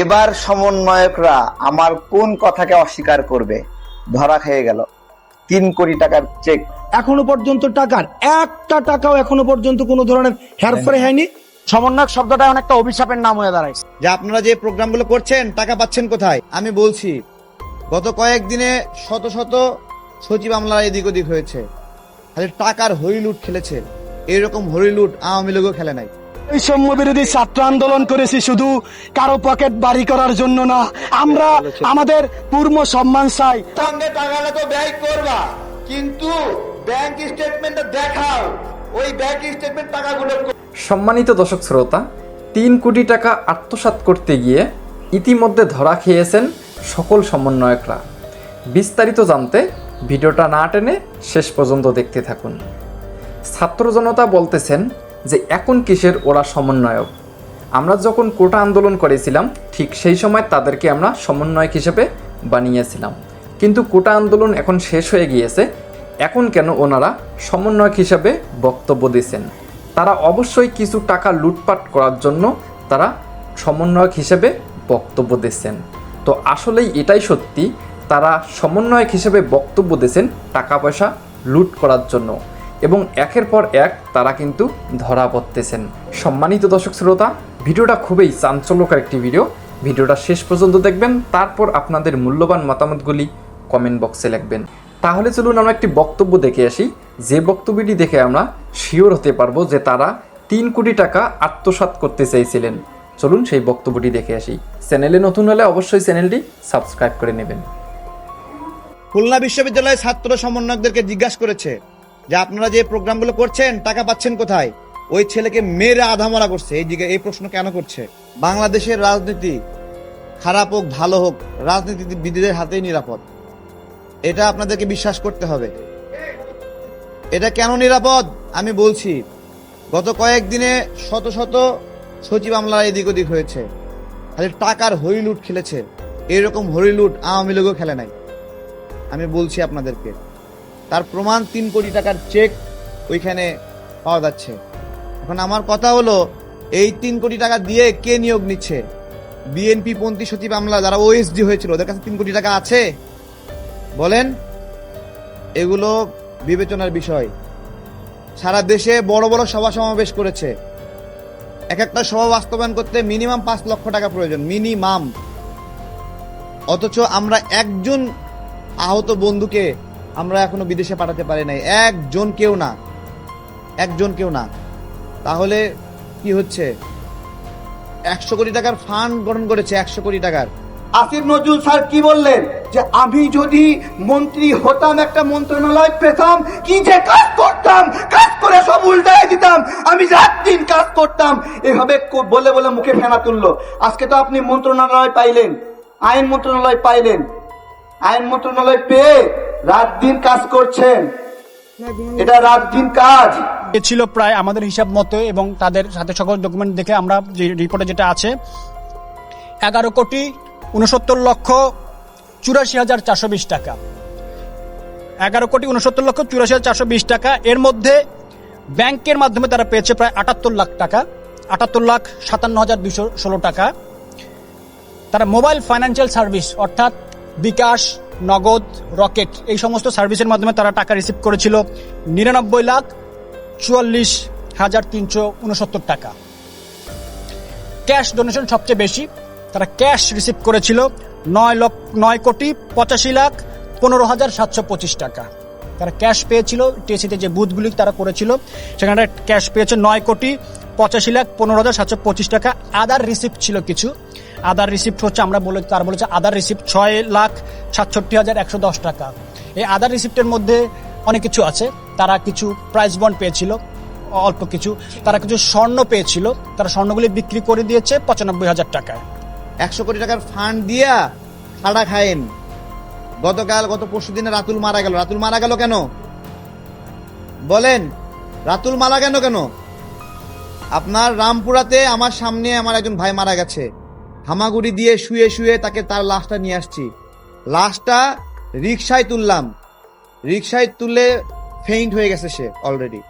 এবার সমন্বয়করা আমার কোন কথাকে অস্বীকার করবে? ধরা খেয়ে গেল। তিন কোটি টাকার চেক এখনও পর্যন্ত টাকার একটা টাকাও এখনও পর্যন্ত কোনো ধরনের হেরফের হয়নি। সমন্বয়ক শব্দটা অনেকটা অভিশাপের নাম হয়ে দাঁড়াইছে। যে আপনারা যে প্রোগ্রামগুলো করছেন টাকা পাচ্ছেন কোথায়? আমি বলছি গত কয়েকদিনে শত শত সচিব আমলা এদিক ওদিক হয়েছে। খালি টাকার হরিলুট খেলেছে। এরকম হরিলুট আওয়ামী লীগও খেলে নাই। বৈষম্য বিরোধী ছাত্র আন্দোলন করেছি শুধু কারও পকেট বাড়ি করার জন্য না। আমরা আমাদের পূর্ণ সম্মান চাই। সঙ্গে টাকাটা তো ব্যয় করবা কিন্তু ব্যাংক স্টেটমেন্টটা দেখাও। ওই ব্যাংক স্টেটমেন্ট টাকাগুলো সম্মানিত দর্শক শ্রোতা তিন কোটি টাকা আত্মসাৎ করতে গিয়ে ইতিমধ্যে ধরা খেয়েছেন সকল সমন্বয়করা। বিস্তারিত জানতে ভিডিওটা না টেনে শেষ পর্যন্ত দেখতে থাকুন। ছাত্র জনতা বলতেছেন যে এখন কিসের ওরা সমন্বয়ক? আমরা যখন কোটা আন্দোলন করেছিলাম, ঠিক সেই সময় তাদেরকে আমরা সমন্বয়ক হিসেবে বানিয়েছিলাম। কিন্তু কোটা আন্দোলন এখন শেষ হয়ে গিয়েছে, এখন কেন ওনারা সমন্বয়ক হিসাবে বক্তব্য দিচ্ছেন? তারা অবশ্যই কিছু টাকা লুটপাট করার জন্য তারা সমন্বয়ক হিসেবে বক্তব্য দিচ্ছেন। তো আসলেই এটাই সত্যি, তারা সমন্বয়ক হিসেবে বক্তব্য দিয়েছেন টাকা পয়সা লুট করার জন্য। এবং একের পর এক তারা কিন্তু ধরা পড়তেছেন। সম্মানিত দর্শক শ্রোতা, ভিডিওটা খুবই চাঞ্চল্যকর একটি ভিডিও। ভিডিওটা শেষ পর্যন্ত দেখবেন, তারপর আপনাদের মূল্যবান মতামতগুলি কমেন্ট বক্সে লিখবেন। তাহলে চলুন আমরা একটি বক্তব্য দেখে আসি। যে বক্তব্যটি দেখে আমরা শিওর হতে পারব যে তারা তিন কোটি টাকা আত্মসাৎ করতে চেয়েছিলেন। চলুন সেই বক্তব্যটি দেখে আসি। চ্যানেলে নতুন হলে অবশ্যই চ্যানেলটি সাবস্ক্রাইব করে নেবেন। খুলনা বিশ্ববিদ্যালয়ের ছাত্র সমন্বয়কদেরকে জিজ্ঞাসা করেছে যে আপনারা যে প্রোগ্রামগুলো করছেন, টাকা পাচ্ছেন কোথায়? ওই ছেলেকে মেরে আধামরা করছে। এই জিজ্ঞা- এই প্রশ্ন কেন করছে? বাংলাদেশের রাজনীতি খারাপ হোক, ভালো হোক, রাজনীতিবিদদের হাতেই নিরাপদ। এটা আপনাদেরকে বিশ্বাস করতে হবে। এটা কেন নিরাপদ? আমি বলছি, গত কয়েকদিনে শত শত সচিব আমলা এদিক ওদিক হয়েছে। খালি টাকার হরিলুট খেলেছে। এরকম হরিলুট আওয়ামী লীগও খেলে নাই। আমি বলছি আপনাদেরকে তার প্রমাণ তিন কোটি টাকার চেক ওইখানে পাওয়া যাচ্ছে। এখন আমার কথা হলো, এই তিন কোটি টাকা দিয়ে কে নিয়োগ নিচ্ছে? বিএনপি পন্থী সচিব আমলা, যারা ওএসডি হয়েছিল, ওদের কাছে তিন কোটি টাকা আছে? বলেন, এগুলো বিবেচনার বিষয়। সারা দেশে বড় বড় সভা সমাবেশ করেছে। এক একটা সভা বাস্তবায়ন করতে মিনিমাম পাঁচ লক্ষ টাকা প্রয়োজন, মিনিমাম। অথচ আমরা একজন আহত বন্ধুকে আমরা এখনও বিদেশে পাঠাতে পারি নাই। একজন কেউ না। একজন কেউ না। তাহলে কি হচ্ছে? একশো কোটি টাকার ফান্ড গঠন করেছে একশো কোটি টাকার। আসিফ নজরুল স্যার কি বললেন? যে আমি যদি মন্ত্রী হতাম, একটা মন্ত্রণালয় পেতাম, কি যে কাজ করতাম? কাজ করে সব উল্টায় দিতাম। আমি রাত দিন কাজ করতাম। এভাবে বলে বলে মুখে ফেনা তুললো। আজকে তো আপনি মন্ত্রণালয় পাইলেন। আইন মন্ত্রণালয় পাইলেন। আইন মন্ত্রণালয় পেয়ে রাত দিন কাজ করছেন। এটা রাত দিন কাজ। ছিল প্রায় আমাদের হিসাব মতো এবং তাদের সাথে সকল ডকুমেন্ট দেখে আমরা যে রিপোর্টে যেটা আছে, এগারো কোটি উনসত্তর লক্ষ চুরাশি হাজার চারশো বিশ টাকা। এগারো কোটি উনসত্তর লক্ষ চুরাশি হাজার চারশো বিশ টাকা। এর মধ্যে ব্যাংকের মাধ্যমে তারা পেয়েছে প্রায় আটাত্তর লাখ টাকা, আটাত্তর লাখ সাতান্ন হাজার দুশো ষোলো টাকা। তারা মোবাইল ফাইন্যান্সিয়াল সার্ভিস অর্থাৎ বিকাশ নগদ, রকেট, এই সমস্ত সার্ভিসের মাধ্যমে তারা টাকা রিসিভ করেছিল নিরানব্বই লাখ চুয়াল্লিশ হাজার তিনশো উনসত্তর টাকা। ক্যাশ ডোনেশন সবচেয়ে বেশি, তারা ক্যাশ রিসিভ করেছিল নয় লক্ষ, নয় কোটি পঁচাশি লাখ পনেরো হাজার সাতশো পঁচিশ টাকা। তারা ক্যাশ পেয়েছিল টিএসিতে যে বুথগুলি তারা করেছিল, সেখানে ক্যাশ পেয়েছে নয় কোটি পঁচাশি লাখ পনেরো হাজার সাতশো পঁচিশ টাকা। আদার রিসিপ্ট ছিল কিছু। আদার রিসিপ্ট হচ্ছে আমরা বলে, তার বলেছে আদার রিসিপ্ট ছয় লাখ সাতষট্টি হাজার একশো দশ টাকা। এই আদার রিসিপ্টের মধ্যে অনেক কিছু আছে। তারা কিছু প্রাইস বন্ড পেয়েছিল, অল্প কিছু। তারা কিছু স্বর্ণ পেয়েছিল। তারা স্বর্ণগুলি বিক্রি করে দিয়েছে পঁচানব্বই হাজার টাকায়। একশো কোটি টাকার ফান্ড দিয়া খাড়া খায়েন গতকাল গত পরশু দিনে রাতুল মারা গেল। রাতুল মারা গেল কেন? বলেন, রাতুল মারা কেন কেন? আপনার রামপুরাতে আমার সামনে আমার একজন ভাই মারা গেছে। হামাগুড়ি দিয়ে শুয়ে শুয়ে তাকে তার লাশটা নিয়ে আসছি। লাশটা রিক্সায় তুললাম। রিক্সায় তুলে ফেইন্ট হয়ে গেছে সে অলরেডি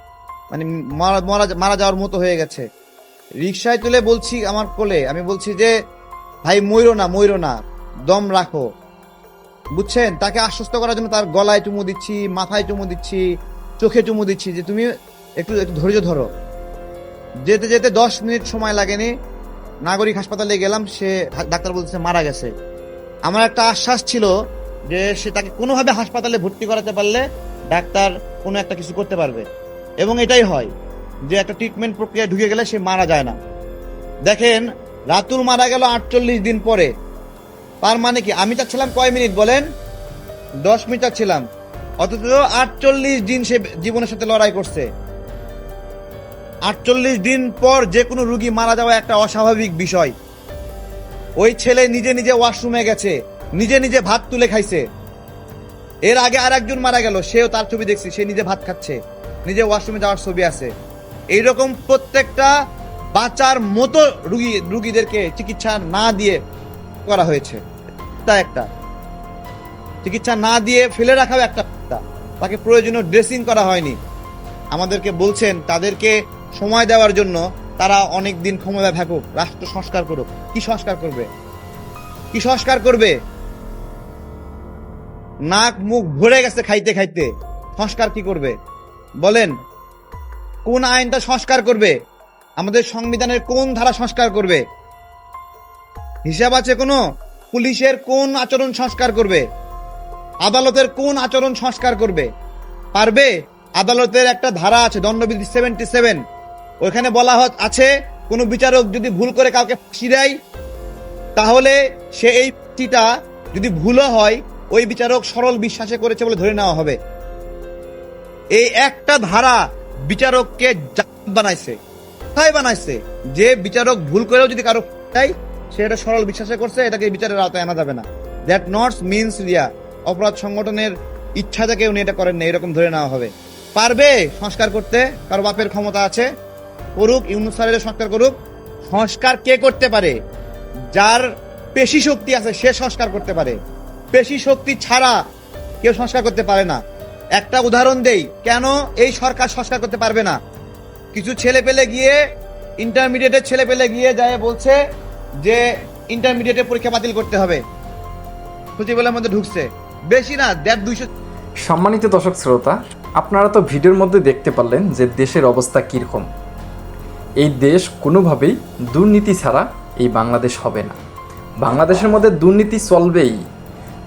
মানে মারা মারা যাওয়ার মতো হয়ে গেছে। রিক্সায় তুলে বলছি আমার কোলে, আমি বলছি যে, ভাই ময়ূরো না ময়ূরো না। দম রাখো। বুঝছেন? তাকে আশ্বস্ত করার জন্য তার গলায় চুমু দিচ্ছি, মাথায় চুমু দিচ্ছি, চোখে চুমু দিচ্ছি যে তুমি একটু একটু ধৈর্য ধরো। যেতে যেতে দশ মিনিট সময় লাগেনি। নাগরিক হাসপাতালে গেলাম, সে ডাক্তার বলতেছে, মারা গেছে। আমার একটা আশ্বাস ছিল যে সে তাকে কোনোভাবে হাসপাতালে ভর্তি করাতে পারলে ডাক্তার কোনো একটা কিছু করতে পারবে। এবং এটাই হয় যে একটা ট্রিটমেন্ট প্রক্রিয়া ঢুকে গেলে সে মারা যায় না। দেখেন, রাতুল মারা গেল আটচল্লিশ দিন পরে। তার মানে কি? আমি চাচ্ছিলাম কয় মিনিট বলেন? দশ মিনিট চাচ্ছিলাম অথচ আটচল্লিশ দিন সে জীবনের সাথে লড়াই করছে। আটচল্লিশ দিন পর যে কোনো রুগী মারা যাওয়া একটা অস্বাভাবিক বিষয়। ওই ছেলে নিজে নিজে ওয়াশরুমে গেছে, নিজে নিজে ভাত তুলে খাইছে। এর আগে আর একজন মারা গেল, সেও তার ছবি দেখছি, সে নিজে ভাত খাচ্ছে, নিজে ওয়াশরুমে যাওয়ার ছবি আছে। এইরকম প্রত্যেকটা বাঁচার মতো রুগী, রুগীদেরকে চিকিৎসা না দিয়ে করা হয়েছে। তা একটা। চিকিৎসা না দিয়ে ফেলে রাখাও একটা তাকে প্রয়োজনীয় ড্রেসিং করা হয়নি। আমাদেরকে বলছেন, তাদেরকে সময় দেওয়ার জন্য তারা অনেক দিন ক্ষমতা থাকুক, রাষ্ট্র সংস্কার করুক। কি সংস্কার করবে? কি সংস্কার করবে? নাক মুখ ভরে গেছে খাইতে খাইতে। সংস্কার কি করবে? বলেন, কোন আইনটা সংস্কার করবে? আমাদের সংবিধানের কোন ধারা সংস্কার করবে? হিসাব আছে কোনো? পুলিশের কোন আচরণ সংস্কার করবে? আদালতের কোন আচরণ সংস্কার করবে? পারবে? আদালতের একটা ধারা আছে, দণ্ডবিধি সেভেন্টি সেভেন ওইখানে বলা আছে, কোন বিচারক যদি ভুল করে কাউকে ফাঁসি দেয়, তাহলে সে এই ফাঁসিটা যদি ভুলও হয়, ওই বিচারক সরল বিশ্বাসে করেছে বলে ধরে নেওয়া হবে। এই একটা ধারা বিচারককে বানাইছে। তাই বানাইছে? যে বিচারক ভুল করেও যদি কারও তাই সে এটা সরল বিশ্বাসে করছে, এটাকে বিচারের আওতায় আনা যাবে না। দ্যাট নটস মিনস রিয়া, অপরাধ সংগঠনের ইচ্ছা থেকে উনি এটা করেন না এরকম ধরে নেওয়া হবে। পারবে সংস্কার করতে, কারও বাপের ক্ষমতা আছে, করুক, ইউনুস স্যারের সংস্কার করুক, সংস্কার কে করতে পারে? যার পেশি শক্তি আছে, সে সংস্কার করতে পারে। পেশি শক্তি ছাড়া কেউ সংস্কার করতে পারে না। একটা উদাহরণ দেই, কেন এই সরকার সংস্কার করতে পারবে না? কিছু ছেলে পেলে গিয়ে ইন্টারমিডিয়েটের ছেলে পেলে গিয়ে যায় বলছে যে ইন্টারমিডিয়েটের পরীক্ষা বাতিল করতে হবে। সচিবালয়ের মধ্যে ঢুকছে। বেশি না, দেড় দুইশো সম্মানিত দর্শক শ্রোতা, আপনারা তো ভিডিওর মধ্যে দেখতে পারলেন যে দেশের অবস্থা কীরকম। এই দেশ কোনোভাবেই দুর্নীতি ছাড়া এই বাংলাদেশ হবে না। বাংলাদেশের মধ্যে দুর্নীতি চলবেই।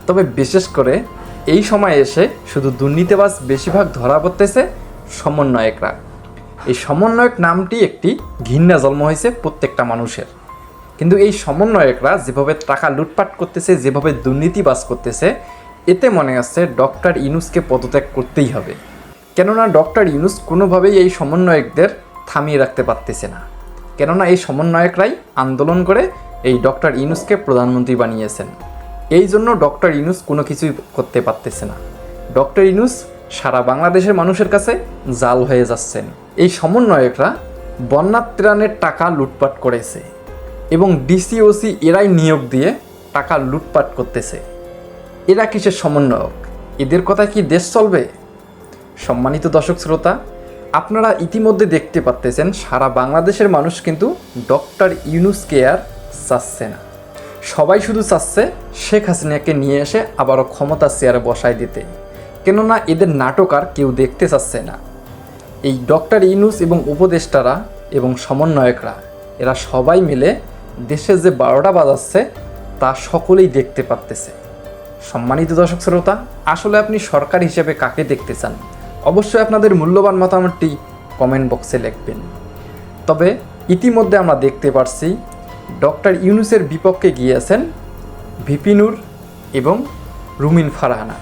তবে বিশেষ করে এই সময় এসে শুধু দুর্নীতিবাজ বেশিরভাগ ধরা পড়তেছে সমন্বয়করা। এই সমন্বয়ক নামটি একটি ঘৃণা জন্ম হয়েছে প্রত্যেকটা মানুষের। কিন্তু এই সমন্বয়করা যেভাবে টাকা লুটপাট করতেছে, যেভাবে দুর্নীতিবাজ করতেছে, এতে মনে হচ্ছে ডক্টর ইউনুসকে পদত্যাগ করতেই হবে। কেননা ডক্টর ইউনুস কোনোভাবেই এই সমন্বয়কদের থামিয়ে রাখতে পারতেছে না। কেননা এই সমন্বয়করাই আন্দোলন করে এই ডক্টর ইউনুসকে প্রধানমন্ত্রী বানিয়েছেন। এই জন্য ডক্টর ইউনুস কোনো কিছুই করতে পারতেছে না। ডক্টর ইউনুস সারা বাংলাদেশের মানুষের কাছে জাল হয়ে যাচ্ছেন। এই সমন্বয়করা বন্যার ত্রাণের টাকা লুটপাট করেছে। এবং ডিসিওসি এরাই নিয়োগ দিয়ে টাকা লুটপাট করতেছে। এরা কিসের সমন্বয়ক? এদের কথা কি দেশ চলবে? সম্মানিত দর্শক শ্রোতা, আপনারা ইতিমধ্যে দেখতে পাচ্তেছেন সারা বাংলাদেশের মানুষ কিন্তু ডক্টর ইউনুসকে আর চাচ্ছে না। সবাই শুধু চাচ্ছে শেখ হাসিনাকে নিয়ে এসে আবারও ক্ষমতা চেয়ারে বসায় দিতে। কেননা এদের নাটক আর কেউ দেখতে চাচ্ছে না। এই ডক্টর ইউনুস এবং উপদেষ্টারা এবং সমন্বয়করা, এরা সবাই মিলে দেশে যে বারোটা বাজাচ্ছে, তা সকলেই দেখতে পারতেছে। সম্মানিত দর্শক শ্রোতা, আসলে আপনি সরকার হিসেবে কাকে দেখতে চান? অবশ্যই আপনাদের মূল্যবান মতামতটি কমেন্ট বক্সে লিখবেন। তবে ইতিমধ্যে আমরা দেখতে পারছি, ডক্টর ইউনুসের বিপক্ষে গিয়েছেন ভিপিনুর এবং রুমিন ফারহানা।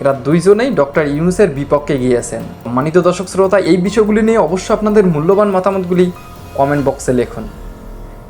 এরা দুইজনেই ডক্টর ইউনুসের বিপক্ষে গিয়েছেন। সম্মানিত দর্শক শ্রোতা, এই বিষয়গুলি নিয়ে অবশ্যই আপনাদের মূল্যবান মতামতগুলি কমেন্ট বক্সে লিখুন।